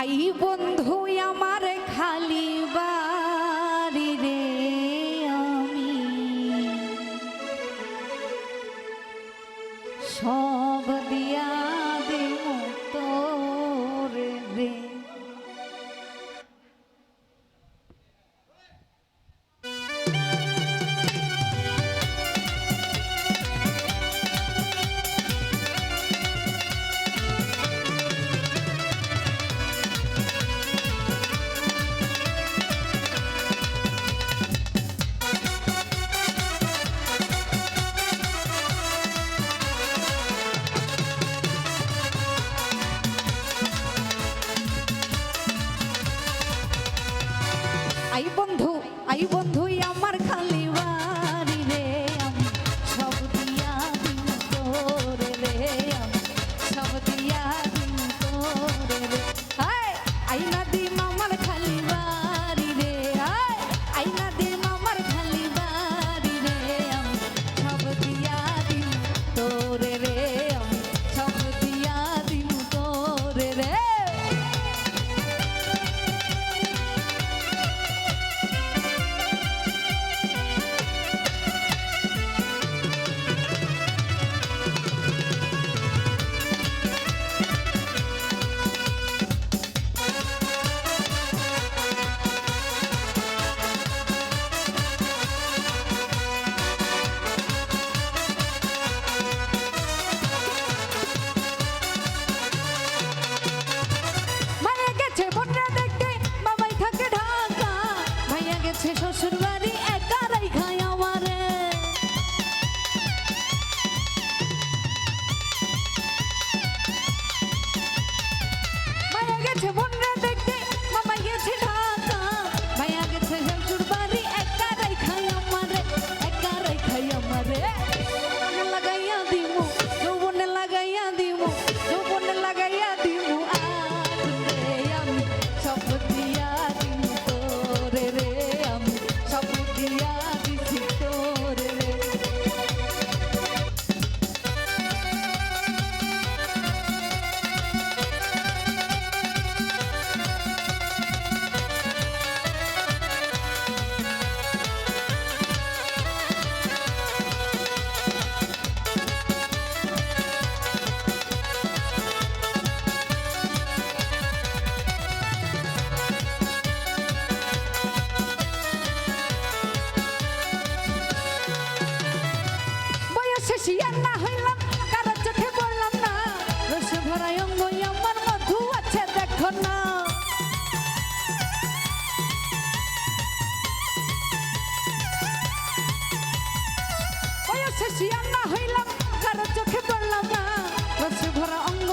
I বন্ধু আমার খালি বাড়ি রে আমি। সব দিয়া তাই বন্ধু শ্বশুর হুঁশিয়ার না হইলাম কারও চোখে পড়লাম না। রস ভরায় অঙ্গই আমার মধু আছে, দেখো না। শেষিয়ার না হইলাম কারও চোখে পড়লাম না। রস ভরা অঙ্গ